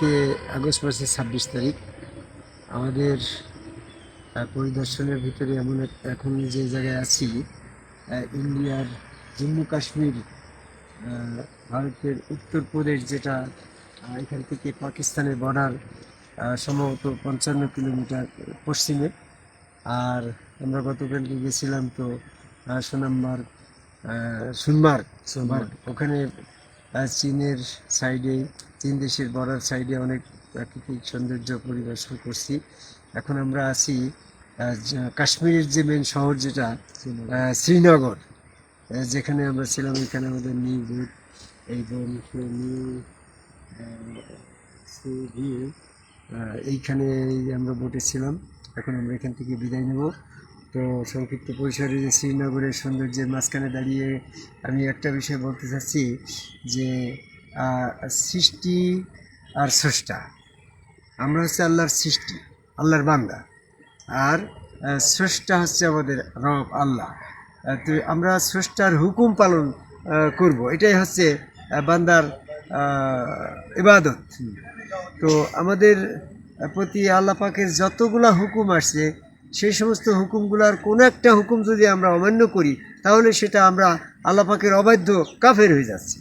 আজকে আগস্ট মাসের ছাব্বিশ তারিখ। আমাদের পরিদর্শনের ভিতরে এমন এখন যে জায়গায় আছি ইন্ডিয়ার জম্মু কাশ্মীর ভারতের উত্তরপ্রদেশ যেটা এখান থেকে পাকিস্তানের বর্ডার সম্ভবত পঞ্চান্ন কিলোমিটার পশ্চিমে। আর আমরা গতকালকে গেছিলাম তো আহ, সুনমার্গ সোনমার্গ ওখানে চীনের সাইডে, চীন দেশের বর্ডার সাইডে অনেক প্রাকৃতিক সৌন্দর্য পরিদর্শন করছি। এখন আমরা আছি কাশ্মীরের যে মেন শহর যেটা শ্রীনগর যেখানে আমরা ছিলাম, এখানে আমাদের নিউ বুথ এবং নিউ এইখানে এই আমরা বোটে ছিলাম। এখন আমরা এখান থেকে বিদায় নেব। তো সংক্ষিপ্ত পরিসরে যে শ্রীনগরের সৌন্দর্যের মাঝখানে দাঁড়িয়ে আমি একটা বিষয় বলতে চাচ্ছি যে সৃষ্টি আর স্রষ্টা। আমরা হচ্ছে আল্লাহর সৃষ্টি, আল্লাহর বান্দা। আর স্রষ্টা হচ্ছে আমাদের রব, আল্লাহ। তো আমরা স্রষ্টার হুকুম পালন করব। এটাই হচ্ছে বান্দার ইবাদত। তো আমাদের প্রতি আল্লাহ পাকের যতগুলা হুকুম আসছে সেই সমস্ত হুকুমগুলার কোনো একটা হুকুম যদি আমরা অমান্য করি, তাহলে সেটা আমরা আল্লাপাকের অবাধ্য কাফের হয়ে যাচ্ছে।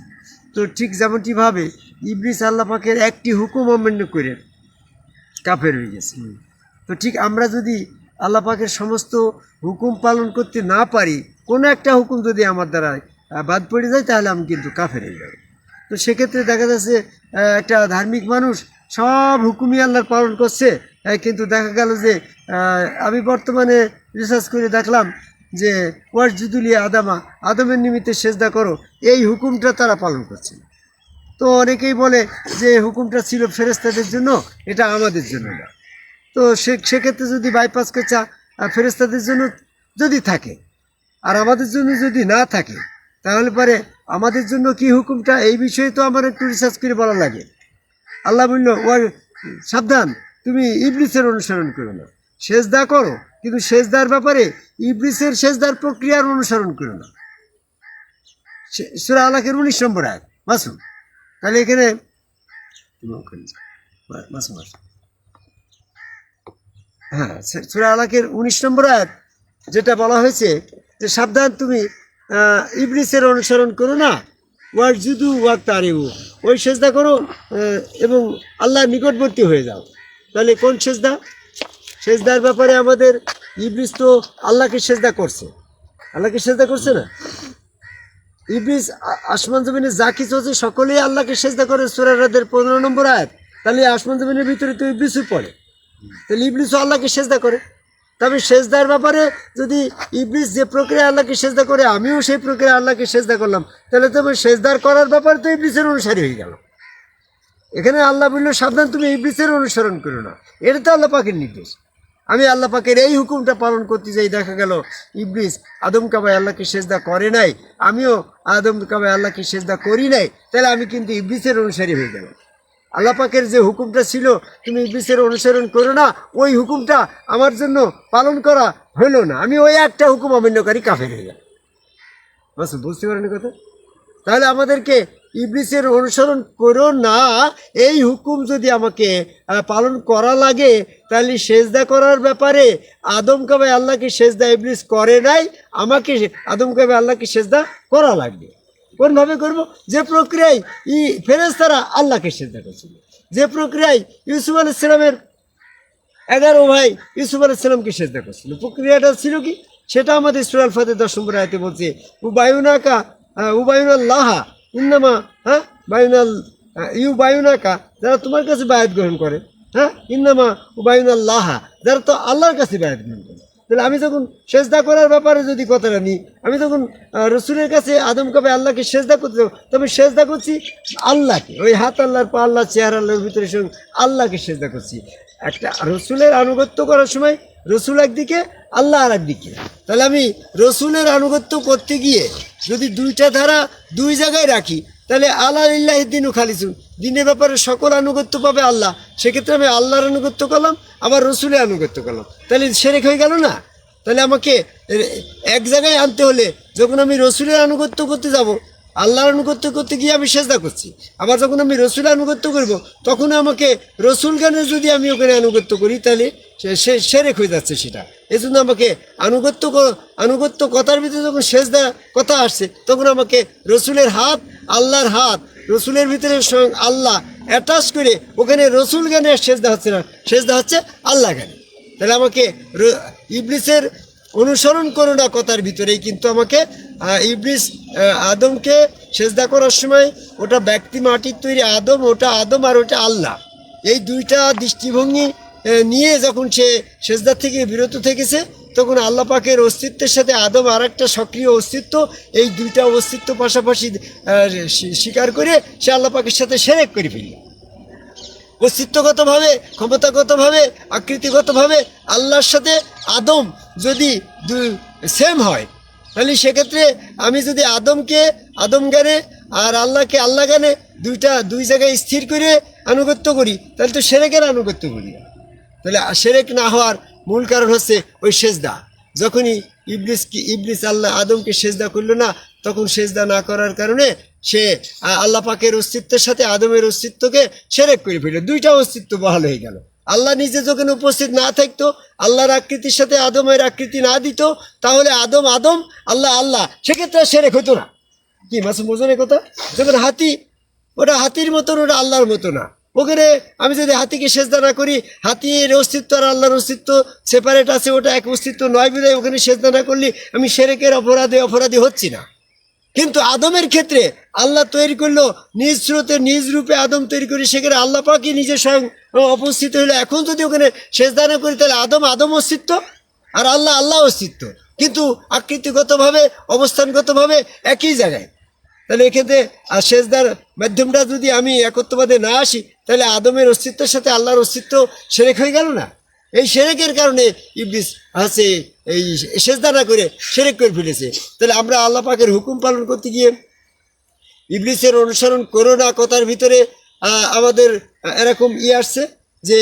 তো ঠিক যেমনটিভাবে ইবলিস আল্লাহ পাকের একটি হুকুম অমান্য করে কাফের হয়ে গেছে। তো ঠিক আমরা যদি আল্লাপাকের সমস্ত হুকুম পালন করতে না পারি, কোনো একটা হুকুম যদি আমার দ্বারা বাদ পড়ে যায়, তাহলে আমি কিন্তু কাফের হয়ে যাব। তো সেক্ষেত্রে দেখা যাচ্ছে একটা ধার্মিক মানুষ সব হুকুমই আল্লাহর পালন করছে কিন্তু দেখা গেল যে আমি বর্তমানে রিসার্চ করে দেখলাম যে ওয়ার্জুদুলিয়া আদামা, আদমের নিমিত্তে সেজদা করো, এই হুকুমটা তারা পালন করছে তো অনেকেই বলে যে হুকুমটা ছিল ফেরেস্তাদের জন্য, এটা আমাদের জন্য না। তো সে, সেক্ষেত্রে যদি বাইপাস করছা ফেরেস্তাদের জন্য যদি থাকে, আর আমাদের জন্য যদি না থাকে, তাহলে পরে আমাদের জন্য কি হুকুমটা? এই বিষয়ে তো আমার একটু রিসার্চ করে বলা লাগে। আল্লাহ বলল ওয়ার সাবধান তুমি ইবলিসের অনুসরণ করো না। সেজদা করো, কিন্তু সেজদার ব্যাপারে ইবলিসের সেজদার প্রক্রিয়ার অনুসরণ করো না। সূরা আলাকের উনিশ নম্বর এক মাসুম। তাহলে এখানে মাসুম আসো। হ্যাঁ সূরা আলাকের উনিশ নম্বর আয়াত যেটা বলা হয়েছে যে সাবধান তুমি ইবলিসের অনুসরণ করো না। ওয়ার জুদু ওয়াক তারেউ ওই সেজদা করো এবং আল্লাহর নিকটবর্তী হয়ে যাও। তাহলে কোন সেজদা? সেজদার ব্যাপারে আমাদের ইবলিস তো আল্লাহকে সেজদা করছে। আল্লাহকে সেজদা করছে না? ইবলিস আসমান জমিনে যা কিছু আছে সকলেই আল্লাহকে সেজদা করে সুরারাদের পনেরো নম্বর আয়াত। তাহলে আসমান জমিনের ভিতরে তো ইবলিসও পড়ে। তাহলে ইবলিসও আল্লাহকে সেজদা করে। তবে সেজদার ব্যাপারে যদি ইবলিস যে প্রক্রিয়া আল্লাহকে সেজদা করে, আমিও সেই প্রক্রিয়া আল্লাহকে সেজদা করলাম, তাহলে তবে সেজদার করার ব্যাপারে তো ইবলিসের অনুসারী হয়ে গেল এখানে আল্লাহ বলল, সাবধান, তুমি ইবলিসের অনুসরণ করো না। এটা তো আল্লাহ পাকের নির্দেশ। আমি আল্লাহ পাকের এই হুকুমটা পালন করতে যাই, দেখা গেল ইবলিস আদম কাবাই আল্লাহকে সেজদা করে নাই, আমিও আদম কাবাই আল্লাহকে সেজদা করি নাই, তাহলে আমি কিন্তু ইবলিসের অনুসারী হয়ে গেলাম। আল্লাহ পাকের যে হুকুমটা ছিল, তুমি ইবলিসের অনুসরণ করো না, ওই হুকুমটা আমার জন্য পালন করা হলো না। আমি ওই একটা হুকুম অমান্যকারী কাফের হয়ে গেলাম। বুঝতে পারেন কথা? তাহলে আমাদেরকে ইবলিসের অনুসরণ করো না। এই হুকুম যদি আমাকে পালন করা লাগে, তাহলে সেজদা করার ব্যাপারে আদম কাবে আল্লাহকে সেজদা ইবলিস করে নাই? আমাকে আদম কাবে আল্লাহকে সেজদা করা লাগবে? কোনভাবে করব? যে প্রক্রিয়ায় ই ফেরেস্তারা আল্লাহকে সেজদা করছিল। যে প্রক্রিয়ায় ইউসুফ আলাইসালামের এগারো ভাই ইউসুফ আলাইসালামকে সেজদা করছিল। প্রক্রিয়াটা ছিল কি? সেটা আমাদের সুরাল ফাতে দশ নম্বর আয়তে বলছে, উবায়ুনাকা আহ, উবায়ুনাল্লাহা ইন্নামা হ্যাঁ বায়ুনাল ইউ বায়ুনাকা যারা তোমার কাছে বায়াত গ্রহণ করে হ্যাঁ ইন্নামা উবায়ুনাল্লাহা যারা তো আল্লাহর কাছে বায়াত গ্রহণ করে। তাহলে আমি যখন সেজদা করার ব্যাপারে যদি কথাটা নিই আমি আহ, রসুলের কাছে আদম কাবে আল্লাহকে সেজদা করতে তবে সেজদা করছি আল্লাহকে ওই হাত আল্লাহর পা আল্লাহ চেয়ার আল্লাহর ভিতরে সঙ্গে আল্লাহকে সেজদা করছি। একটা রসুলের আনুগত্য করার সময় রসুল একদিকে আল্লাহ আর একদিকে। তাহলে আমি রসুলের আনুগত্য করতে গিয়ে যদি দুইটা ধারা দুই জায়গায় রাখি তাহলে আল্লাহ ইল্লাহ দিনও খালিছুন দিনের ব্যাপারে সকল আনুগত্য পাবে আল্লাহ। সেক্ষেত্রে আমি আল্লাহর আনুগত্য করলাম আবার রসুলের আনুগত্য করলাম। তাহলে সেরেক হয়ে গেল না? তাহলে আমাকে এক জায়গায় আনতে হলে যখন আমি রসুলের আনুগত্য করতে যাব, আল্লাহর আনুগত্য করতে গিয়ে আমি সেজদা করছি। আবার যখন আমি রসুল আনুগত্য করব তখন আমাকে রসুল গানের যদি আমি ওখানে আনুগত্য করি তাহলে? সে- সেরেক হয়ে যাচ্ছে সেটা। এই জন্য আমাকে আনুগত্য আনুগত্য কথার ভিতরে যখন সেজদা কথা আসছে, তখন আমাকে রসুলের হাত, আল্লাহর হাত, রসুলের ভিতরে আল্লাহ অ্যাটাচ করে ওখানে রসুল গানে সেজদা হচ্ছে না। সেজদা হচ্ছে আল্লাহ গানে তাহলে আমাকে ইবলিসের অনুসরণ করো না কথার ভিতরেই, কিন্তু আমাকে ইবলিস আদমকে সেজদা করার সময় ওটা ব্যক্তি মাটির তৈরি আদম, ওটা আদম আর ওটা আল্লাহ। এই দুইটা দৃষ্টিভঙ্গি নিয়ে যখন সে সেজদার থেকে বিরত থেকেছে, তখন আল্লাহ পাকের অস্তিত্বের সাথে আদম আর একটা সক্রিয় অস্তিত্ব, এই দুইটা অস্তিত্ব পাশাপাশি স্বীকার করে সে আল্লাহ পাকের সাথে সেরেক করে ফেলল অস্তিত্বগতভাবে, ক্ষমতাগতভাবে, আকৃতিগতভাবে আল্লাহর সাথে আদম যদি সেম হয়, তাহলে সেক্ষেত্রে আমি যদি আদমকে আদম জ্ঞানে আর আল্লাহকে আল্লাহ জ্ঞানে দুইটা, দুই জায়গায় স্থির করে আনুগত্য করি, তাহলে তো সেরেকের আনুগত্য করি। তাহলে সেরেক না হওয়ার মূল কারণ হচ্ছে ওই সেজদা। যখনই ইবলিস কি, ইবলিস আল্লাহ আদমকে সেজদা করল না, তখন সেজদা না করার কারণে সে আল্লাহ পাকের অস্তিত্বের সাথে আদমের অস্তিত্বকে সেরেক করে ফেলল। দুইটা অস্তিত্ব বহাল হয়ে গেল। আল্লাহ নিজে যখন উপস্থিত না থাকতো, আল্লাহর আকৃতির সাথে আদমের আকৃতি না দিত, তাহলে আদম আদম, আল্লাহ আল্লাহ, সেক্ষেত্রে সেরেক হতো না। কি, মাসুম, বোঝেন কথা? যেমন হাতি, ওটা হাতির মতন, ওটা আল্লাহর মতো না। ওখানে আমি যদি হাতিকে সেজদা না করি, হাতির অস্তিত্ব আর আল্লাহর অস্তিত্ব সেপারেট আছে, ওটা এক অস্তিত্ব নয় বিধায় ওখানে সেজদা না করলে আমি সেরেকের অপরাধে অপরাধী হচ্ছি না। কিন্তু আদমের ক্ষেত্রে আল্লাহ তৈরি করল, নিজ স্রোতে, নিজ রূপে আদম তৈরি করে, সেখানে আল্লাহ পাকি নিজে স্বয়ং অবস্থিত হইল এখন যদি ওখানে সেজদা না করি, তাহলে আদম আদম অস্তিত্ব? আর আল্লাহ আল্লাহ অস্তিত্ব। কিন্তু আকৃতিগতভাবে, অবস্থানগতভাবে একই জায়গায়। তাহলে এক্ষেত্রে, আর সেজদার মাধ্যমটা যদি আমি একত্ববাদে না আসি, তাহলে আদমের অস্তিত্বের সাথে আল্লাহর অস্তিত্ব সেরেক হয়ে গেল না? এই সেরেকের কারণে ইবলিস আছে, এই সেজদা না করে সেরেক করে ফেলেছে। তাহলে আমরা আল্লাহ পাকের হুকুম পালন করতে গিয়ে ইবলিসের অনুসরণ করো না কথার ভিতরে আমাদের এরকম ই আসছে যে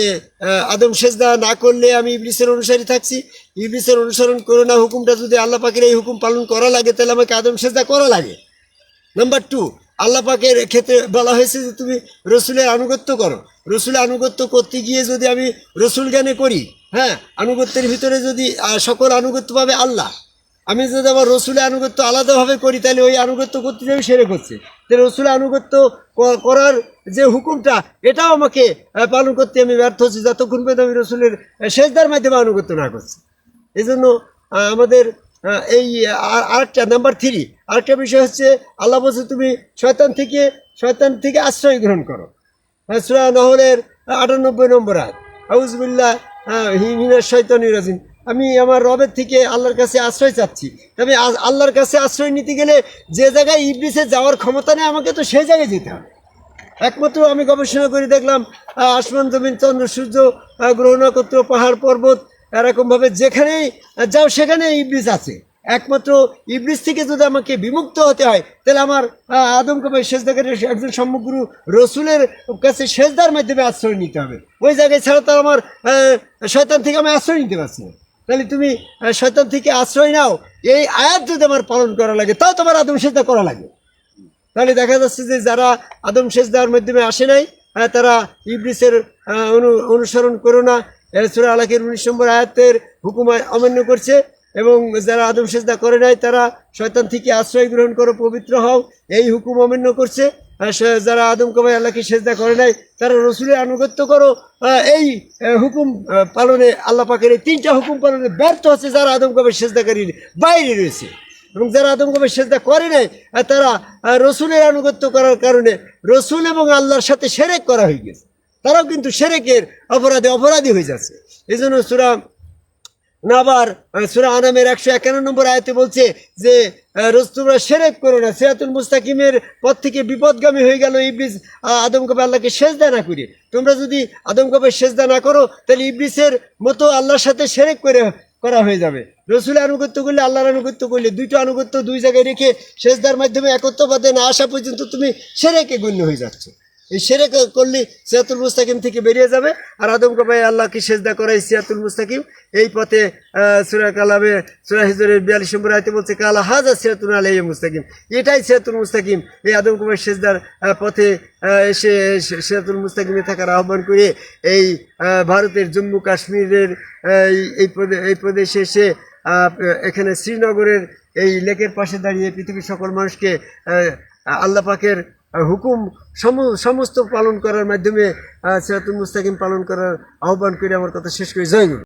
আদম সেজদা না করলে আমি ইবলিসের অনুসারী থাকছি। ইবলিসের অনুসরণ করো না হুকুমটা যদি আল্লাহ পাকের এই হুকুম পালন করা লাগে, তাহলে আমাকে আদম সেজদা করা লাগে। নাম্বার টু আল্লাহ পাকের ক্ষেত্রে বলা হয়েছে যে তুমি রসুলের আনুগত্য করো। রসুলের আনুগত্য করতে গিয়ে যদি আমি রসুল জ্ঞানে করি হ্যাঁ আনুগত্যের ভিতরে যদি সকল আনুগত্য পাবে আল্লাহ। আমি যদি আমার রসুলের আনুগত্য আলাদাভাবে করি, তাহলে ওই আনুগত্য করতে যাবে সেরে করছে তো রসুলের আনুগত্য করার যে হুকুমটা, এটাও আমাকে পালন করতে আমি ব্যর্থ হচ্ছি। যতক্ষণ পর্যন্ত আমি রসুলের সেজদার মাধ্যমে আনুগত্য না করছি। এই জন্য আমাদের এই আর- আরেকটা নাম্বার থ্রি আরেকটা বিষয় হচ্ছে আল্লাহ বলছে তুমি শয়তান থেকে শয়তান থেকে আশ্রয় গ্রহণ করো। হ্যাঁ, সূরা নহলের আটানব্বই নম্বর আয় আউজবিল্লা হিমিনার শৈতানি রাজিম। আমি আমার রবের থেকে আল্লাহর কাছে আশ্রয় চাচ্ছি। তবে আল্লাহর কাছে আশ্রয় নিতে গেলে যে জায়গায় ইবলিসে যাওয়ার ক্ষমতা নেই আমাকে তো সেই জায়গায় যেতে হবে। একমাত্র আমি গবেষণা করে দেখলাম আসমান জমিন চন্দ্র সূর্য আহ, গ্রহ নক্ষত্র পাহাড় পর্বত এরকমভাবে যেখানেই যাও সেখানে ইবলিস আছে। একমাত্র ইবলিস থেকে যদি আমাকে বিমুক্ত হতে হয় তাহলে আমার আহ, আদম কবে সেজদাকারী একজন সমগ্র রসুলের কাছে সেজদার মাধ্যমে আশ্রয় নিতে হবে। ওই জায়গায় ছাড়া তো আমার শয়তান থেকে আমি আশ্রয় নিতে পারছি না। তাহলে তুমি শয়তান থেকে আশ্রয় নাও। এই আয়াত যদি আমার পালন করা লাগে তাও তোমার আদম সেজদা করা লাগে। তাহলে দেখা যাচ্ছে যে যারা আদম সেজদার মাধ্যমে আসে নাই তারা ইবলিসের অনু- অনুসরণ করো না। সুরা আলাকের উনিশ নম্বর আয়াতের হুকুম অমান্য করছে এবং যারা আদম সেজদা করে নাই, তারা শয়তান থেকে আশ্রয় গ্রহণ করো, পবিত্র হও। এই হুকুম অমান্য করছে। যারা আদম কবাই আল্লাহকে সেজদা করে নাই, তারা রসুলের আনুগত্য করো। এই হুকুম পালনে আল্লাহ পাকের এই তিনটা হুকুম পালনে ব্যর্থ হচ্ছে যারা আদম কবাই সেজদাকারীর বাইরে রয়েছে। এবং যারা আদমকবে সেজদা করে নাই তারা রসুলের আনুগত্য করার কারণে রসুল এবং আল্লাহর সাথে সেরেক করা হয়ে গেছে। তারাও কিন্তু সেরেকের অপরাধে অপরাধী হয়ে যাচ্ছে। এই জন্য সুরা নাবার সুরা আনামের একশো একান্ন নম্বর আয়তে বলছে যে তোমরা সেরেক করো না সিরাতুল মুস্তাকিমের পথ থেকে বিপদগামী হয়ে গেল ইবলিস আহ, আদম কবে আল্লাহকে সেজদা না করে তোমরা যদি আদম কবে সেজদা না করো তাহলে ইবলিসের মতো আল্লাহর সাথে সেরেক করে করা হয়ে যাবে। রসুলের আনুগত্য করলে আল্লাহর আনুগত্য করলে দুইটা আনুগত্য দুই জায়গায় রেখে সেজদার মাধ্যমে একত্রবাদে না আসা পর্যন্ত তুমি সেরেকে গণ্য হয়ে যাচ্ছ। সেরে করলে সিয়াতুল মুস্তাকিম থেকে বেরিয়ে যাবে। আর আদম কবাই আল্লাহকে সেজদা করাই সিয়াতুল মুস্তাকিম। এই পথে সূরা কালামে, সুরা হিজরের বিয়াল্লিশ নম্বর আয়তে বলছে, কালা হাজা সিয়াতুল আলাই মুস্তাকিম। এটাই সিয়াতুল মুস্তাকিম। এই আদম কবাই সেজদার পথে এসে সে- সিয়াতুল মুস্তাকিমে থাকার আহ্বান করে এই ভারতের জম্মু কাশ্মীরের এই- এই প্রদেশে এসে এখানে শ্রীনগরের এই লেকের পাশে দাঁড়িয়ে পৃথিবীর সকল মানুষকে আল্লাহ পাকের হুকুম সম- সমস্ত পালন করার মাধ্যমে সিরাতুল মুস্তাকিম পালন করার আহ্বান করে আমার কথা শেষ করে। জয়